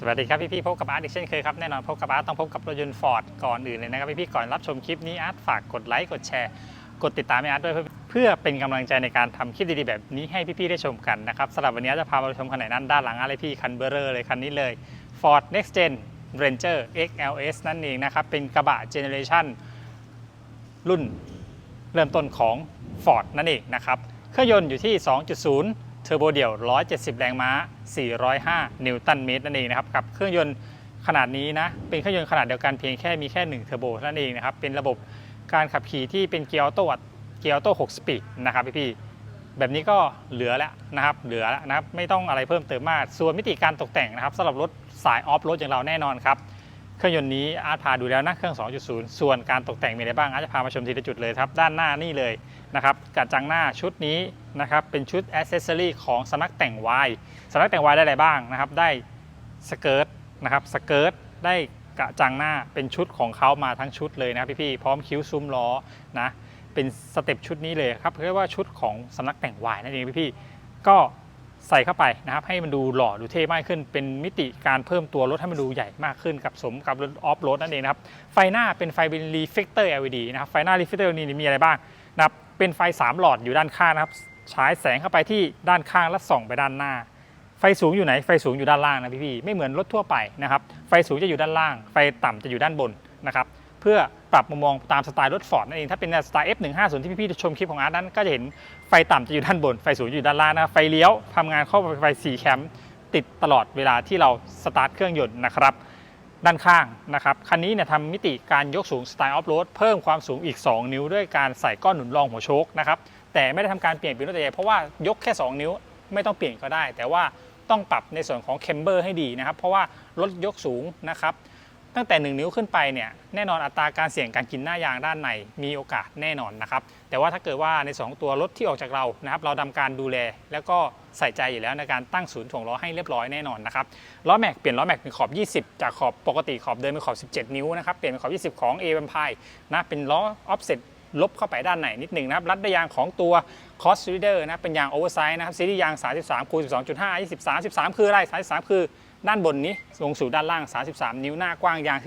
สวัสดีครับพี่ๆพบกับอาร์ตอีกเช่นเคยครับแน่นอนพบกับอาร์ตต้องพบกับรถยนต์ฟอร์ดก่อนอื่นเลยนะครับพี่ๆก่อนรับชมคลิปนี้อาร์ตฝากกดไลค์กดแชร์ กดติดตามให้อาร์ตด้วยเพื่อเพื่อเป็นกำลังใจในการทำคลิปดีๆแบบนี้ให้พี่ๆได้ชมกันนะครับสำหรับวันนี้จะพามาชมคันไหนนั้นด้านหลังอะไรพี่คันเบอร์เรอร์เลยคันนี้เลย Ford Next Gen Ranger XLS นั่นเองนะครับเป็นกระบะเจเนเรชั่นรุ่นเริ่มต้นของ Ford นั่นเองนะครับเครื่องยนต์อยู่ที่ 2.0 เทอร์โบเดี่ยว 170 แรงม้า 405 นิวตันเมตรนั่นเองนะครับกับเครื่องยนต์ขนาดนี้นะ เป็นเครื่องยนต์ขนาดเดียวกันเพียงแค่มีแค่1เทอร์โบนั่นเองนะครับ เป็นระบบการขับขี่ที่เป็นเกียร์ออโต้เกียร์ออโต้6สปีดนะครับพี่ๆแบบนี้ก็เหลือแล้วนะครับ เหลือแล้วนะครับ ไม่ต้องอะไรเพิ่มเติมมาก ส่วนมิติการตกแต่งนะครับสำหรับรถสายออฟโรดอย่างเราแน่นอนครับ เครื่องยนต์นี้อาร์ตพาดูแล้วนะเครื่อง 2.0 ส่วนการตกแต่งมีอะไรบ้างอาร์ตจะพามาชมทีละจุดเลยครับด้านหน้านี่เลยนะครับกระจังหน้าชุดนี้นะครับเป็นชุดอ c เซสซอรีของสำนักแต่งวายสำนักแต่งวายได้อะไรบ้างนะครับได้สเกิร์ตนะครับสเกิร์ตได้กระจังหน้าเป็นชุดของเขามาทั้งชุดเลยนะพี่ๆพร้อมคิ้วซุ้มล้อนะเป็นสเต็ปชุดนี้เลยครับเรียกว่าชุดของสำนักแต่งวายนั่นเองพี่ๆก็ ใส่เข้าไปนะครับ ให้มันดูหล่อดูเท่มากขึ้น เป็นมิติการเพิ่มตัวรถให้มันดูใหญ่มากขึ้นกับสมกับรถออฟโรดนั่นเองนะครับ ไฟหน้าเป็นไฟเป็นรีเฟกเตอร์ LED นะครับ ไฟหน้ารีเฟกเตอร์ LED มีอะไรบ้างนะครับ เป็นไฟ 3 หลอดอยู่ด้านข้างนะครับ ฉายแสงเข้าไปที่ด้านข้างและส่องไปด้านหน้า ไฟสูงอยู่ไหน ไฟสูงอยู่ด้านล่างนะพี่ๆ ไม่เหมือนรถทั่วไปนะครับ ไฟสูงจะอยู่ด้านล่าง ไฟต่ำจะอยู่ด้านบนนะครับ เพื่อปรับมุมมองตามสไตล์รถฟอร์ดนั่นเองถ้าเป็นสไตล์ F150 ที่พี่ๆชมคลิปของอาร์ตนั้น ก็จะเห็นไฟต่ำจะอยู่ด้านบนไฟสูงอยู่ด้านล่างนะครับไฟเลี้ยวทำงานเข้าไปไฟ4แคมป์ติดตลอดเวลาที่เราสตาร์ทเครื่องยนต์นะครับด้านข้างนะครับคันนี้เนี่ยทำมิติการยกสูงสไตล์ออฟโรดเพิ่มความสูงอีก 2 นิ้วด้วยการใส่ก้อนหนุนรองหัวโชคนะครับแต่ไม่ได้ทำการเปลี่ยนเป็นรถใหญ่เพราะว่ายกแค่ 2 นิ้วไม่ต้องเปลี่ยนก็ได้ แต่ว่าต้องปรับในส่วนของเคมเบอร์ให้ดีนะครับ เพราะว่ารถยกสูงนะครับ ตั้งแต่ 1 นิ้วขึ้นไปเนี่ยแน่นอนอัตราการเสี่ยงการกินหน้ายางด้านในมีโอกาสแน่นอนนะครับแต่ว่าถ้าเกิดว่าในสองตัวรถที่ออกจากเรานะครับเราทำการดูแล แล้วก็ใส่ใจอยู่แล้วในการตั้งศูนย์ถ่วงล้อให้เรียบร้อยแน่นอนนะครับล้อแม็กเปลี่ยนล้อแม็กเป็นขอบ 20 จากขอบปกติขอบเดิมเป็นขอบ 17 นิ้วนะครับเปลี่ยนเป็นขอบ 20 ของ a อ a m p i นะเป็นล้อออฟเซ็ตลบเข้าไปด้านในนิดหนึ่งนะครับรัดด้วยยางของตัว c o s Reader นะเป็นยางโอเวอร์ไซส์นะครับซีรีส์ยาง 33คูณ12.5 23 13 คืออะไร 33 คือ ด้านบนนี้ลงสู่ด้านล่าง 33 นิ้วหน้ากว้างยาง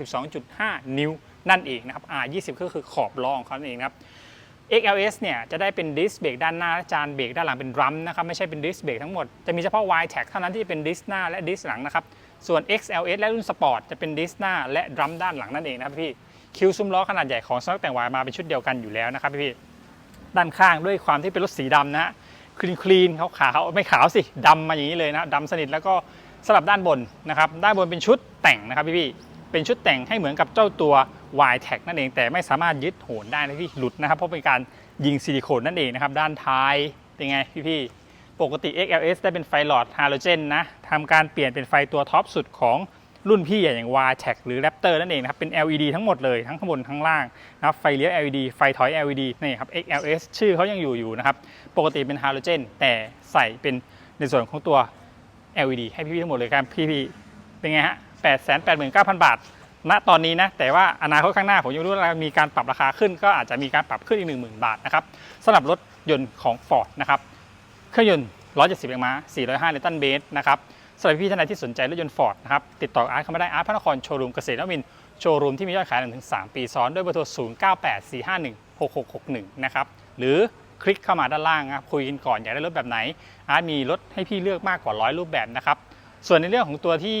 12.5 นิ้วนั่นเองนะครับ R 20 ก็คือขอบล้องเขานั่นเองครับ XLS เนี่ยจะได้เป็นดิสเบรกด้านหน้าและจานเบรกด้านหลังเป็นดรัมนะครับไม่ใช่เป็นดิสเบรกทั้งหมด จะมีเฉพาะ Y Tag เท่านั้นที่เป็นดิสหน้าและดิสหลังนะครับ ส่วน XLS และรุ่นสปอร์ตจะเป็นดิสหน้าและดรัมด้านหลังนั่นเองนะครับพี่คิวซุ้มล้อขนาดใหญ่ของสนักแต่งวายมาเป็นชุดเดียวกันอยู่แล้วนะครับพี่ด้านข้างด้วยความที่เป็นรถสีดำนะฮะคลีนคลีนขาวขาวไม่ขาวสิดำมาอย่างนี้เลยนะดำสนิทแล้วก็ สลับด้านบนนะครับ ด้านบนเป็นชุดแต่งนะครับพี่ๆเป็นชุดแต่งให้เหมือนกับเจ้าตัว Y Tag นั่นเอง แต่ไม่สามารถยึดโหนได้นะพี่หลุดนะครับ เพราะเป็นการยิงซิลิโคนนั่นเองนะครับ ด้านท้ายเป็นไงพี่ๆปกติ XLS ได้เป็นไฟหลอดฮาโลเจนนะทำการเปลี่ยนเป็นไฟตัวท็อปสุดของรุ่นพี่ใหญ่อย่าง y t e c หรือ Raptor นั่นเองนะครับ เป็น LED ทั้งหมดเลยทั้งข้างบนทั้งล่างนะครับไฟเลี้ยว LED ไฟถอย LED นี่ครับ XLS ชื่อเขายังอยู่อยู่นะครับปกติเป็นฮาโลเจนแต่ใส่เป็นในส่วนของตัว LED ให้พี่ๆทั้งหมดเลยครับพี่ๆเป็นไงฮะ889,000 บาท ณตอนนี้นะ แต่ว่าอนาคตข้างหน้าผมยังรู้ว่ามีการปรับราคาขึ้น ก็อาจจะมีการปรับขึ้นอีก 10,000 บาทนะครับสำหรับรถยนต์ของ Ford นะครับเครื่องยนต์ 170แรงม้า 405นิวตันเมตรนะครับสำหรับพี่ท่านใดที่สนใจรถยนต์ Ford นะครับติดต่ออาร์ตเข้ามาได้อาร์ตพระนครโชว์รูมเกษตรนวมินโชว์รูมที่มียอดขายถึง3ปีซ้อนด้วยเบอร์โทร 0984516661 นะครับหรือ คลิกเข้ามาด้านล่างนะครับคุยกันก่อนอยากได้รถแบบไหนอาร์ตมีรถให้พี่เลือกมากกว่าร้อยรูปแบบนะครับส่วนในเรื่องของตัวที่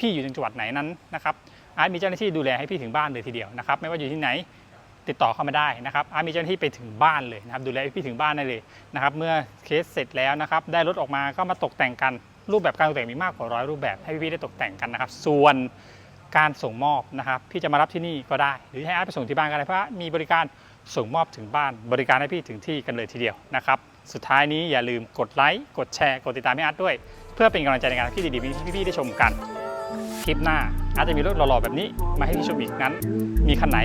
พี่ๆอยู่ในจังหวัดไหนนั้นนะครับอาร์ตมีเจ้าหน้าที่ดูแลให้พี่ถึงบ้านเลยทีเดียวนะครับไม่ว่าอยู่ที่ไหนติดต่อเข้ามาได้นะครับอาร์ตมีเจ้าหน้าที่ไปถึงบ้านเลยนะครับดูแลให้พี่ถึงบ้านได้เลยนะครับเมื่อเคสเสร็จแล้วนะครับได้รถออกมาก็มาตกแต่งกันรูปแบบการตกแต่งมีมากกว่าร้อยรูปแบบให้พี่ๆได้ตกแต่งกันนะครับส่วนการส่งมอบนะครับพี่จะมารับที่นี่ก็ได้ หรือให้อาร์ตไปส่งที่บ้านก็ได้เพราะมีบริการ ส่งมอบถึงบ้านบริการให้พี่ถึงที่กันเลยทีเดียวนะครับ สุดท้ายนี้อย่าลืมกดไลค์กดแชร์ กดติดตามให้อาร์ตด้วย เพื่อเป็นกำลังใจในการที่ดีๆที่พี่ๆได้ชมกัน คลิปหน้าอาจจะมีรถหล่อๆแบบนี้มาให้พี่ชมอีกนั้น มีคันไหน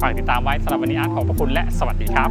ฝากติดตามไว้สำหรับวันนี้อาร์ตขอบพระคุณและสวัสดีครับ